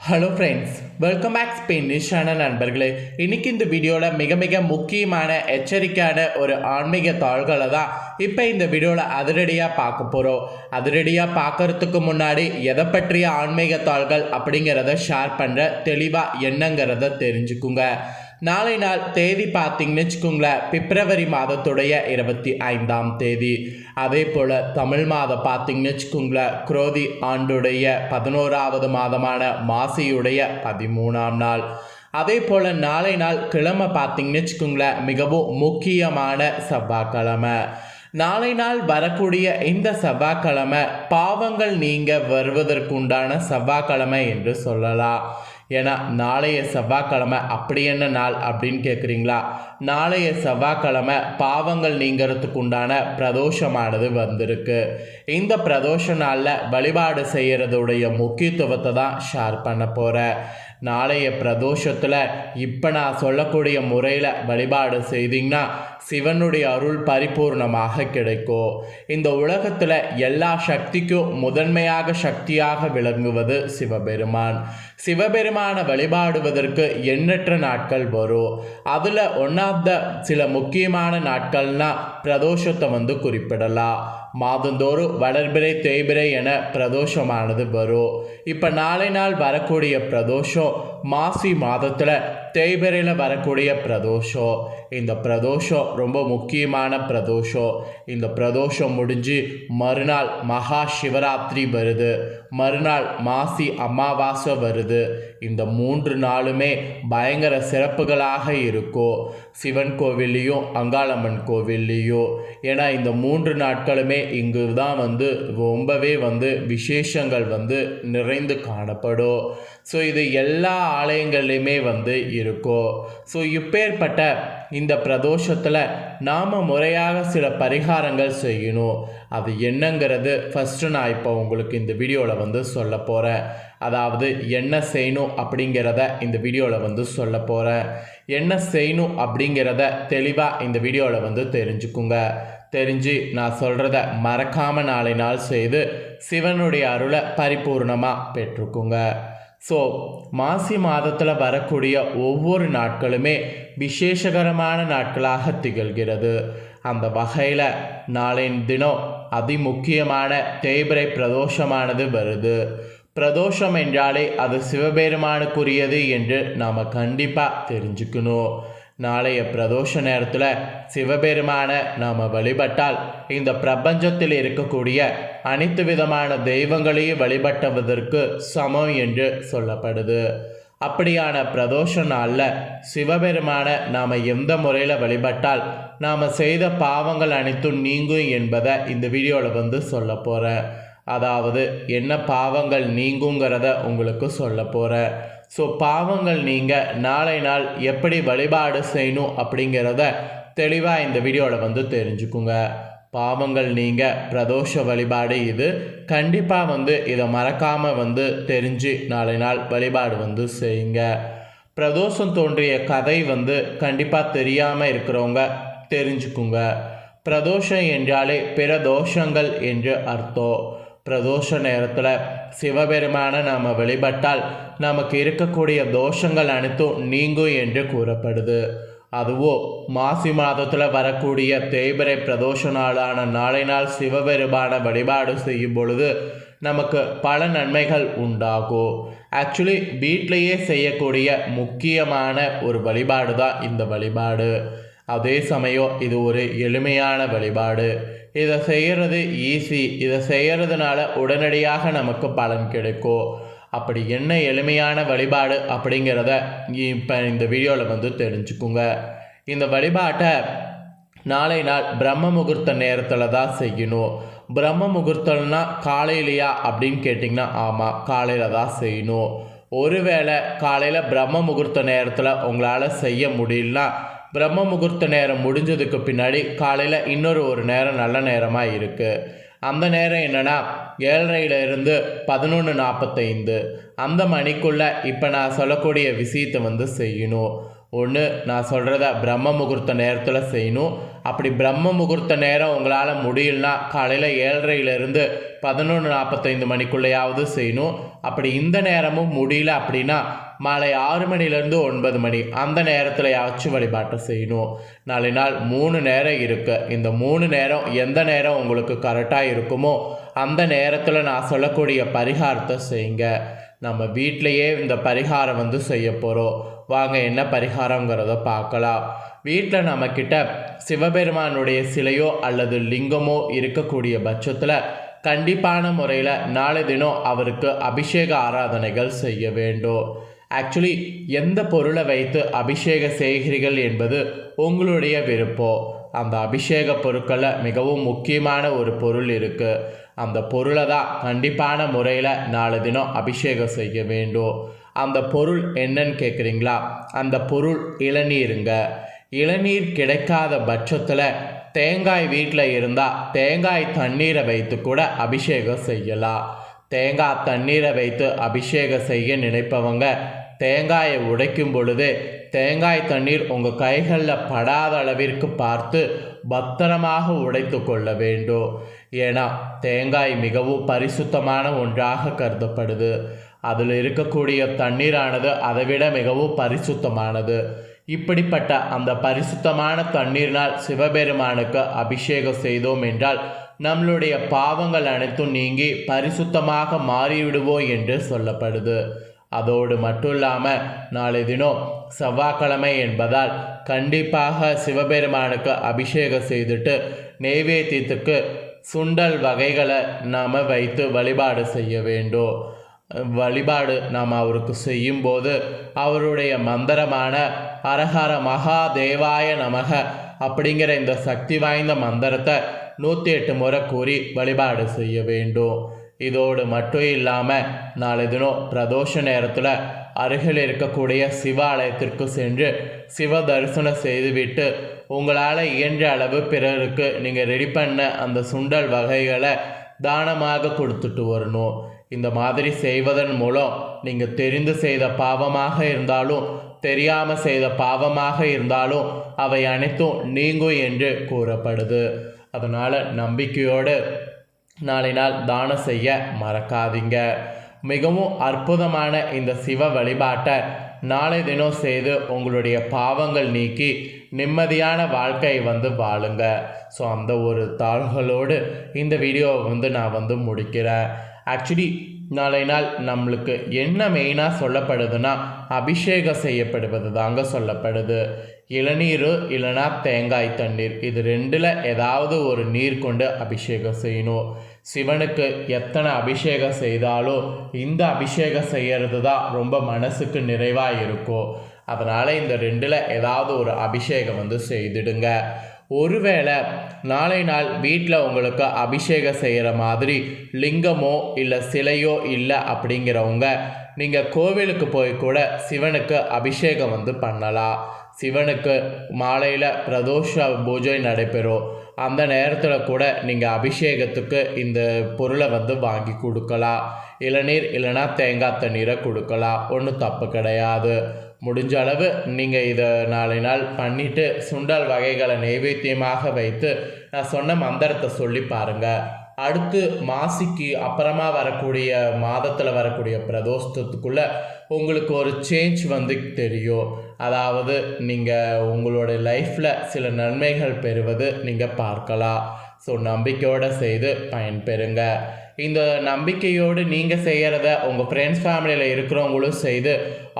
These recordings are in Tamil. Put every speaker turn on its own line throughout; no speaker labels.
ஹலோ ஃப்ரெண்ட்ஸ் வெல்கம் பேக் ஸ்பெயினிஷான நண்பர்களே. இன்னைக்கு இந்த வீடியோவில் மிக மிக முக்கியமான எச்சரிக்கையான ஒரு ஆன்மீக தாள்களை தான் இப்போ இந்த வீடியோவில் அதிரடியாக பார்க்க போகிறோம் அதிரடியாக பார்க்கறதுக்கு முன்னாடி எதை பற்றிய ஆன்மீக தாள்கள் அப்படிங்கிறத ஷேர் பண்ணுற தெளிவாக என்னங்கிறத தெரிஞ்சுக்குங்க. நாளை நாள் தேதி பார்த்தீங்கன்னு வச்சுக்கோங்களேன் பிப்ரவரி மாதத்துடைய இருபத்தி ஐந்தாம் தேதி. அதே போல் தமிழ் மாதம் பார்த்தீங்கன்னு வச்சுக்கோங்களேன் குரோதி ஆண்டுடைய பதினோராவது மாதமான மாசியுடைய பதிமூணாம் நாள். அதே போல் நாளை நாள் கிழமை பார்த்தீங்கன்னு வச்சுக்கோங்களேன் மிகவும் முக்கியமான செவ்வாய்க்கிழமை. நாளை நாள் வரக்கூடிய இந்த செவ்வாய்க்கிழமை பாவங்கள் நீங்க வருவதற்குண்டான செவ்வாய்க்கிழமை என்று சொல்லலாம். ஏன்னா நாளைய செவ்வாய்க்கிழமை அப்படி என்ன நாள் அப்படின்னு கேட்குறீங்களா நாளைய செவ்வாய்க்கிழமை பாவங்கள் நீங்கிறதுக்கு உண்டான பிரதோஷமானது வந்திருக்கு. இந்த பிரதோஷ நாளில் வழிபாடு செய்கிறதுடைய முக்கியத்துவத்தை தான் ஷேர் பண்ண போகிறேன் நாளைய பிரதோஷத்தில் இப்போ நான் சொல்லக்கூடிய முறையில் வழிபாடு செய்தீங்கன்னா சிவனுடைய அருள் பரிபூர்ணமாக கிடைக்கும். இந்த உலகத்தில் எல்லா சக்திக்கும் முதன்மையாக சக்தியாக விளங்குவது சிவபெருமான். சிவபெருமானை வழிபாடுவதற்கு எண்ணற்ற நாட்கள் வரும். அதில் ஒன் ஆஃப் த சில முக்கியமான நாட்கள்னால் பிரதோஷத்தை வந்து குறிப்பிடலாம். மாதந்தோறும் வளர்பிறை தேய்பிறை என பிரதோஷமானது வரும். இப்போ நாளை நாள் வரக்கூடிய பிரதோஷம் மாசி மாதத்தில் தேய்பிரையில் வரக்கூடிய பிரதோஷம். இந்த பிரதோஷம் ரொம்ப முக்கியமான பிரதோஷம். இந்த பிரதோஷம் முடிஞ்சு மறுநாள் மகா சிவராத்திரி வருது. மறுநாள் மாசி அமாவாசை வருது. இந்த மூன்று நாளுமே பயங்கர சிறப்புகளாக இருக்கும். சிவன் கோவில்லையும் அங்காளம்மன் கோவில்லையும். ஏன்னா இந்த மூன்று நாட்களுமே இங்கு தான் வந்து ரொம்பவே வந்து விசேஷங்கள் வந்து நிறைந்து காணப்படும். ஸோ இது எல்லா ஆலயங்கள்லையுமே வந்து இருக்கும் ஸோ இப்பேற்பட்ட இந்த பிரதோஷத்தில் நாம் முறையாக சில பரிகாரங்கள் செய்யணும். அது என்னங்கிறது ஃபஸ்ட்டு நான் இப்போ உங்களுக்கு இந்த வீடியோவில் வந்து சொல்ல போகிறேன் அதாவது என்ன செய்யணும் அப்படிங்கிறத இந்த வீடியோவில் வந்து சொல்ல போகிறேன் என்ன செய்யணும் அப்படிங்கிறத தெளிவாக இந்த வீடியோவில் வந்து தெரிஞ்சுக்குங்க. தெரிஞ்சு நான் சொல்கிறத மறக்காமல் நாளை நாள் செய்து சிவனுடைய அருளை பரிபூர்ணமாக பெற்றுக்குங்க. ஸோ மாசி மாதத்தில் வரக்கூடிய ஒவ்வொரு நாட்களுமே விசேஷகரமான நாட்களாக திகழ்கிறது. அந்த வகையில் நாளையின் தினம் அதிமுக்கியமான தேய்பிரை பிரதோஷமானது வருது. பிரதோஷம் என்றாலே அது சிவபெருமானுக்குரியது என்று நாம் கண்டிப்பாக தெரிஞ்சுக்கணும். நாளைய பிரதோஷ நேரத்தில் சிவபெருமான நாம் வழிபட்டால் இந்த பிரபஞ்சத்தில் இருக்கக்கூடிய அனைத்து விதமான தெய்வங்களையும் வழிபட்டுவதற்கு சமம் என்று சொல்லப்படுது. அப்படியான பிரதோஷ நாளில் சிவபெருமான நாம் எந்த முறையில் வழிபட்டால் நாம் செய்த பாவங்கள் அனைத்தும் நீங்கும் என்பதை இந்த வீடியோவில் வந்து சொல்ல போகிறேன் அதாவது என்ன பாவங்கள் நீங்குங்கிறத உங்களுக்கு சொல்ல போகிறேன் ஸோ பாவங்கள் நீங்கள் நாளை நாள் எப்படி வழிபாடு செய்யணும் அப்படிங்கிறத தெளிவாக இந்த வீடியோவில் வந்து தெரிஞ்சுக்குங்க. பாவங்கள் நீங்கள் பிரதோஷ வழிபாடு இது. கண்டிப்பாக வந்து இதை மறக்காமல் வந்து தெரிஞ்சு நாளை நாள் வழிபாடு வந்து செய்யுங்க. பிரதோஷம் தோன்றிய கதை வந்து கண்டிப்பாக தெரியாமல் இருக்கிறவங்க தெரிஞ்சுக்குங்க. பிரதோஷம் என்றாலே பிற தோஷங்கள் என்று அர்த்தம். பிரதோஷ நேரத்தில் சிவபெருமானை நாம் வழிபட்டால் நமக்கு இருக்கக்கூடிய தோஷங்கள் அனைத்தும் நீங்கும் என்று கூறப்படுது. அதுவோ மாசி மாதத்தில் வரக்கூடிய தேய்பிரை பிரதோஷ நாளான நாளை நாள் சிவபெருமான வழிபாடு செய்யும் பொழுது நமக்கு பல நன்மைகள் உண்டாகும். ஆக்சுவலி வீட்டிலையே செய்யக்கூடிய முக்கியமான ஒரு வழிபாடு தான் இந்த வழிபாடு. அதே சமயம் இது ஒரு எளிமையான வழிபாடு. இதை செய்கிறது ஈஸி இதை செய்கிறதுனால உடனடியாக நமக்கு பலன் கிடைக்கும் அப்படி என்ன எளிமையான வழிபாடு அப்படிங்கிறத இப்போ இந்த வீடியோவில் வந்து தெரிஞ்சுக்குங்க. இந்த வழிபாட்டை நாளை நாள் பிரம்ம முகூர்த்த நேரத்தில் தான் செய்யணும். பிரம்ம முகூர்த்தம்னா காலையிலையா அப்படின்னு கேட்டிங்கன்னா ஆமாம் காலையில் தான் செய்யணும். ஒருவேளை காலையில் பிரம்ம முகூர்த்த நேரத்தில் உங்களால் செய்ய முடியலன்னா பிரம்ம முகூர்த்த நேரம் முடிஞ்சதுக்கு பின்னாடி காலையில் இன்னொரு ஒரு நேரம் நல்ல நேரமாக இருக்குது அந்த நேரம் என்னென்னா ஏழரையில இருந்து பதினொன்று நாற்பத்தைந்து அந்த மணிக்குள்ளே இப்போ நான் சொல்லக்கூடிய விஷயத்தை வந்து செய்யணும். ஒன்று நான் சொல்கிறத பிரம்ம முகூர்த்த நேரத்தில் செய்யணும். அப்படி பிரம்ம முகூர்த்த நேரம் உங்களால் முடியலனா காலையில் ஏழரையிலேருந்து பதினொன்று நாற்பத்தைந்து மணிக்குள்ளேயாவது செய்யணும். அப்படி இந்த நேரமும் முடியல அப்படின்னா மாலை ஆறு மணிலேருந்து ஒன்பது மணி. அந்த நேரத்தில் யாச்சும் வழிபாட்டை செய்யணும். நாளை நாள் மூணு நேரம் இருக்குது இந்த மூணு நேரம் எந்த நேரம் உங்களுக்கு கரெக்டாக இருக்குமோ அந்த நேரத்தில் நான் சொல்லக்கூடிய பரிகாரத்தை செய்யுங்க. நம்ம வீட்டிலையே இந்த பரிகாரம் வந்து செய்ய போகிறோம் வாங்க என்ன பரிகாரங்கிறத பார்க்கலாம். வீட்டில் நம்மக்கிட்ட சிவபெருமானுடைய சிலையோ அல்லது லிங்கமோ இருக்கக்கூடிய பட்சத்தில் கண்டிப்பான முறையில் நாளை தினம் அவருக்கு அபிஷேக ஆராதனைகள் செய்ய வேண்டும். ஆக்சுவலி எந்த பொருளை வைத்து அபிஷேகம் செய்கிறீர்கள் என்பது உங்களுடைய விருப்பம் அந்த அபிஷேக பொருட்களில் மிகவும் முக்கியமான ஒரு பொருள் இருக்குது அந்த பொருளை தான் கண்டிப்பான முறையில் நாலு தினம் அபிஷேகம் செய்ய வேண்டும். அந்த பொருள் என்னன்னு கேட்குறீங்களா அந்த பொருள் இளநீருங்க. இளநீர் கிடைக்காத பட்சத்தில் தேங்காய் வீட்டில் இருந்தால் தேங்காய் தண்ணீரை வைத்து கூட அபிஷேகம் செய்யலாம். தேங்காய் தண்ணீரை வைத்து அபிஷேகம் செய்ய நினைப்பவங்க தேங்காயை உடைக்கும் பொழுது தேங்காய் தண்ணீர் உங்கள் கைகளில் படாத அளவிற்கு பார்த்து பத்திரமாக உடைத்து கொள்ள வேண்டும். ஏன்னா தேங்காய் மிகவும் பரிசுத்தமான ஒன்றாக கருதப்படுது. அதில் இருக்கக்கூடிய தண்ணீரானது அதைவிட மிகவும் பரிசுத்தமானது. இப்படிப்பட்ட அந்த பரிசுத்தமான தண்ணீரினால் சிவபெருமானுக்கு அபிஷேகம் செய்தோம் என்றால் நம்மளுடைய பாவங்கள் அனைத்தும் நீங்கி பரிசுத்தமாக மாறிவிடுவோம் என்று சொல்லப்படுது. அதோடு மட்டும் இல்லாமல் நாளை தினம் செவ்வாய்க்கிழமை என்பதால் கண்டிப்பாக சிவபெருமானுக்கு அபிஷேகம் செய்துட்டு நெய்வேத்தியத்துக்கு சுண்டல் வகைகளை நாம் வைத்து வழிபாடு செய்ய வேண்டும். வழிபாடு நாம் அவருக்கு செய்யும்போது அவருடைய மந்திரமான அரஹர மகா தேவாய நமக அப்படிங்கிற இந்த சக்தி வாய்ந்த மந்திரத்தை நூற்றி எட்டு முறை கூறி வழிபாடு செய்ய வேண்டும். இதோடு மட்டும் இல்லாமல் நாளை தினம் பிரதோஷ நேரத்தில் அருகில் இருக்கக்கூடிய சிவாலயத்திற்கு சென்று சிவ தரிசனம் செய்துவிட்டு உங்களால் இயன்ற அளவு பிறருக்கு நீங்கள் ரெடி பண்ண அந்த சுண்டல் வகைகளை தானமாக கொடுத்துட்டு வரணும். இந்த மாதிரி செய்வதன் மூலம் நீங்கள் தெரிந்து செய்த பாவமாக இருந்தாலும் தெரியாமல் செய்த பாவமாக இருந்தாலும் அவை அனைத்தும் நீங்கும் என்று கூறப்படுது. அதனால் நம்பிக்கையோடு நாளை நாள் தானம் செய்ய மறக்காதீங்க. மிகவும் அற்புதமான இந்த சிவ வழிபாட்டை நாளை தினம் செய்து உங்களுடைய பாவங்கள் நீக்கி நிம்மதியான வாழ்க்கையை வந்து வாழுங்க. ஸோ அந்த ஒரு தாள்களோடு இந்த வீடியோவை வந்து நான் வந்து முடிக்கிறேன். ஆக்சுவலி நாளை நாள் நம்மளுக்கு என்ன மெயினாக சொல்லப்படுதுன்னா அபிஷேகம் செய்யப்படுவது தாங்க சொல்லப்படுது. இளநீர் இல்லைனா தேங்காய் தண்ணீர். இது ரெண்டில் ஏதாவது ஒரு நீர் கொண்டு அபிஷேகம் செய்யணும். சிவனுக்கு எத்தனை அபிஷேகம் செய்தாலும் இந்த அபிஷேகம் செய்கிறது தான் ரொம்ப மனசுக்கு நிறைவாக இருக்கும். அதனால் இந்த ரெண்டில் ஏதாவது ஒரு அபிஷேகம் வந்து செய்திடுங்க. ஒருவேளை நாளை நாள் வீட்டில் உங்களுக்கு அபிஷேகம் செய்கிற மாதிரி லிங்கமோ இல்லை சிலையோ இல்லை அப்படிங்கிறவங்க நீங்கள் கோவிலுக்கு போய் கூட சிவனுக்கு அபிஷேகம் வந்து பண்ணலாம். சிவனுக்கு மாலையில் பிரதோஷ பூஜை நடைபெறும். அந்த நேரத்தில் கூட நீங்கள் அபிஷேகத்துக்கு இந்த பொருளை வந்து வாங்கி கொடுக்கலாம். இளநீர் இல்லைனா தேங்காய் தண்ணீரை கொடுக்கலாம். ஒன்றும் தப்பு கிடையாது. முடிஞ்ச அளவு நீங்கள் இதை நாளை நாள் பண்ணிவிட்டு சுண்டல் வகைகளை நைவேத்தியமாக வைத்து நான் சொன்ன மந்திரத்தை சொல்லி பாருங்கள் அடுத்து மாசிக்கு அப்புறமா வரக்கூடிய மாதத்தில் வரக்கூடிய பிரதோஷத்துக்குள்ளே உங்களுக்கு ஒரு சேஞ்ச் வந்து தெரியும். அதாவது நீங்கள் உங்களோட லைஃப்பில் சில நன்மைகள் பெறுவது நீங்கள் பார்க்கலாம். ஸோ நம்பிக்கையோடு செய்து பயன்பெறுங்க. இந்த நம்பிக்கையோடு நீங்கள் செய்கிறத உங்கள் ஃப்ரெண்ட்ஸ் ஃபேமிலியில் இருக்கிறவங்களும் செய்து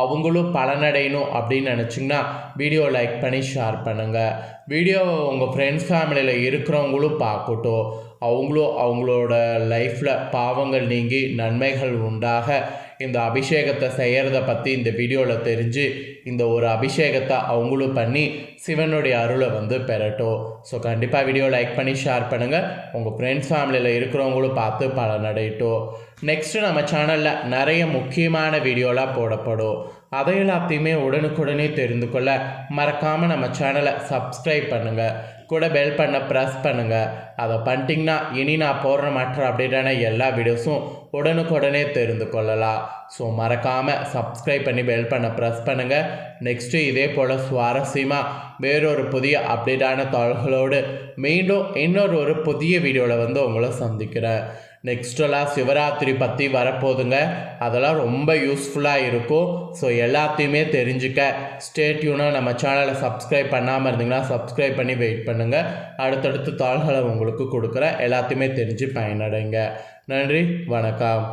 அவங்களும் பலனடையணும் அப்படின்னு நினச்சிங்கன்னா வீடியோ லைக் பண்ணி ஷேர் பண்ணுங்கள் வீடியோவை உங்கள் ஃப்ரெண்ட்ஸ் ஃபேமிலியில் இருக்கிறவங்களும் பார்க்கட்டும். அவங்களும் அவங்களோட லைஃப்பில் பாவங்கள் நீங்கி நன்மைகள் உண்டாக இந்த அபிஷேகத்தை செய்கிறத பற்றி இந்த வீடியோவில் தெரிஞ்சு இந்த ஒரு அபிஷேகத்தை அவங்களும் பண்ணி சிவனுடைய அருளை வந்து பெறட்டும். ஸோ கண்டிப்பாக வீடியோ லைக் பண்ணி ஷேர் பண்ணுங்கள் உங்கள் ஃப்ரெண்ட்ஸ் ஃபேமிலியில் இருக்கிறவங்களும் பார்த்து பலனடையட்டும் நெக்ஸ்ட்டு நம்ம சேனலில் நிறைய முக்கியமான வீடியோலாம் போடப்படும். அதை எல்லாத்தையுமே உடனுக்குடனே தெரிந்து கொள்ள மறக்காமல் நம்ம சேனலை சப்ஸ்கிரைப் பண்ணுங்கள் கூட பெல் பண்ண ப்ரெஸ் பண்ணுங்கள் அதை பண்ணிட்டிங்கன்னா இனி நான் போடுற மற்ற அப்டேட்டான எல்லா வீடியோஸும் உடனுக்குடனே தெரிந்து கொள்ளலாம். ஸோ மறக்காமல் சப்ஸ்கிரைப் பண்ணி பெல் பண்ண ப்ரெஸ் பண்ணுங்கள் நெக்ஸ்ட்டு இதே போல் சுவாரஸ்யமாக வேறொரு புதிய அப்டேட்டான தகவல்களோடு மீண்டும் இன்னொரு ஒரு புதிய வீடியோவில் வந்து உங்களை சந்திக்கிறேன். நெக்ஸ்ட்டெல்லாம் சிவராத்திரி பற்றி வரப்போகுதுங்க அதெல்லாம் ரொம்ப யூஸ்ஃபுல்லாக இருக்கும். ஸோ எல்லாத்தையுமே தெரிஞ்சுக்க ஸ்டேட்யூனாக நம்ம சேனலை சப்ஸ்கிரைப் பண்ணாமல் இருந்தீங்கன்னா சப்ஸ்கிரைப் பண்ணி வெயிட் பண்ணுங்கள் அடுத்தடுத்து தாள்களை உங்களுக்கு கொடுக்குறேன். எல்லாத்தையுமே தெரிஞ்சு பயனடைங்க. நன்றி வணக்கம்.